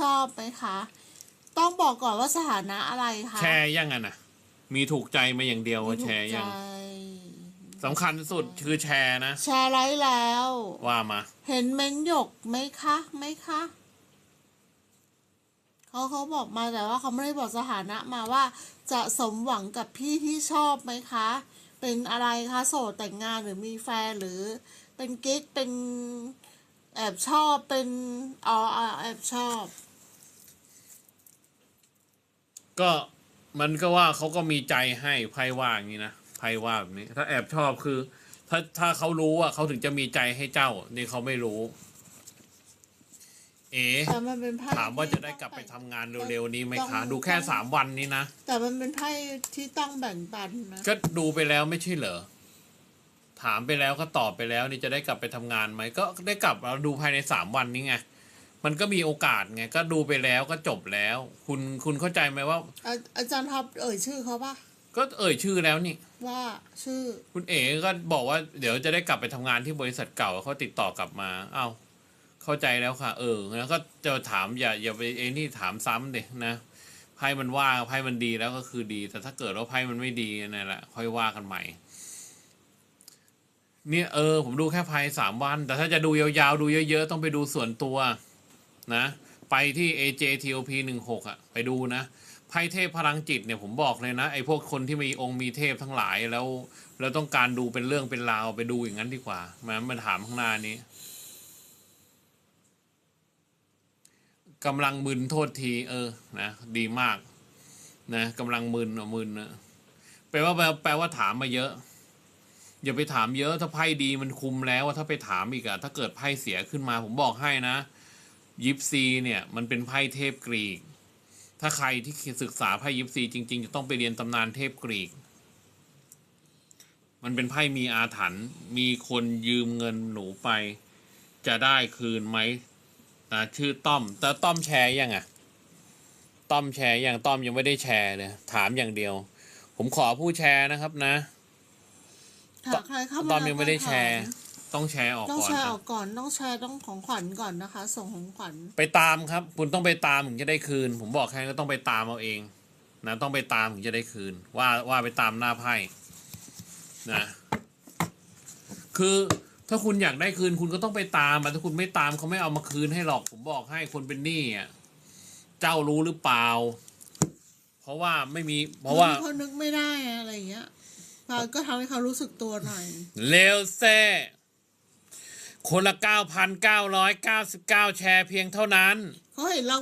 ชอบไหมคะ ต้องบอกก่อนว่าสถานะอะไรคะแชร์ยังไงนะมีถูกใจมาอย่างเดียวว่าแชร์ยังถูกใจสำคัญสุดคือแชร์นะ แชร์ไลค์แล้ว ว่ามา เห็นเม้นหยกไหมคะไหมคะเขาเขาบอกมาแต่ว่าเขาไม่ได้บอกสถานะมาว่า จะสมหวังกับพี่ที่ชอบไหมคะ เป็นอะไรคะโสดแต่งงานหรือมีแฟนหรือ เป็นกิ๊กเป็นแอบชอบเป็นอ๋ออ๋อแอบชอบ ก็มันก็ว่าเขาก็มีใจให้ไพ่ว่าอย่างนี้นะไพ่ว่าแบบนี้ ถ้าแอบชอบคือ ถ้าถ้าเขารู้อะเขาถึงจะมีใจให้เจ้า นี่เขาไม่รู้ เอ๋แต่มันเป็นไพ่ถามว่าจะได้กลับไปทำงานเร็วๆนี้ไหมคะ ดูแค่สามวันนี้นะแต่มันเป็นไพ่ที่ต้องแบ่งปันนะก็ดูไปแล้วไม่ใช่เหรอถามไปแล้วก็ตอบไปแล้ว นี่จะได้กลับไปทำงานไหมก็ได้กลับเราดูภายในสามวันนี้ไง มันก็มีโอกาสไงก็ดูไปแล้วก็จบแล้ว คุณคุณเข้าใจไหมว่า อาอาจารย์ท็อปเอ่ยชื่อเขาปะก็เอ่ยชื่อแล้วนี่ ว่าชื่อ คุณเอ๋ก็บอกว่าเดี๋ยวจะได้กลับไปทำงานที่บริษัทเก่าเขาติดต่อกลับมาเอ้าเข้าใจแล้วค่ะ เออแล้วก็จะถามอย่าอย่าไปเอ้นี่ถามซ้ำเด็นะไพ่มันว่าไพ่มันดีแล้วก็คือดี แต่ถ้าเกิดว่าไพ่มันไม่ดีนั่นแหละค่อยว่ากันใหม่เนี่ยเออผมดูแค่ไพ่สามวัน แต่ถ้าจะดูยาวๆ ดูเยอะๆ ต้องไปดูส่วนตัว นะ ไปที่ AJTOP หนึ่งหกอะไปดูนะ ไพ่เทพพลังจิตเนี่ยผมบอกเลยนะ ไอ้พวกคนที่มีองค์มีเทพทั้งหลายแล้ว แล้วต้องการดูเป็นเรื่องเป็นราวไปดูอย่างนั้นดีกว่ามามาถามข้างหน้านี้กำลังมึนโทษทีเออนะดีมากนะกำลังมึนอะมึนนะแปลว่าแปลว่าถามมาเยอะ อย่าไปถามเยอะถ้าไพ่ดีมันคุมแล้วถ้าไปถามอีกอะถ้าเกิดไพ่เสียขึ้นมาผมบอกให้นะ ยิปซีเนี่ยมันเป็นไพ่เทพกรีก ถ้าใครที่ศึกษาไพ่ยิปซีจริง ๆ จะต้องไปเรียนตำนานเทพกรีก มันเป็นไพ่มีอาถรรพ์มีคนยืมเงินหนูไป จะได้คืนไหมนะชื่อต้อม แต่ต้อมแชร์ยังอะต้อมแชร์ยังต้อมยังไม่ได้แชร์เลยถามอย่างเดียว ผมขอผู้แชร์นะครับนะหาใครเข้ามาต้อมยังไม่ได้แชร์ถาม ต้องแชร์ออกต้องก่อนแชร์นะออกก่อนต้องแชร์ต้องของขวัญก่อนนะคะ ส่งของขวัญไปตามครับ คุณต้องไปตามถึงจะได้คืน ผมบอกแค่ก็ต้องไปตามเอาเองนะต้องไปตามถึงจะได้คืน ว่าว่าไปตามหน้าไพ่นะคือถ้าคุณอยากได้คืนคุณก็ต้องไปตามอะถ้าคุณไม่ตามเขาไม่เอามาคืนให้หรอก ผมบอกให้คนเป็นหนี้อะเจ้ารู้หรือเปล่า เพราะว่าไม่มี เพราะว่า เขานึกไม่ได้อะอะไรอย่างเงี้ยเราก็ทำให้เขารู้สึกตัวหน่อย เลวแซ่ คนละ 9,999 แชร์เพียงเท่านั้น เฮ้ยเรา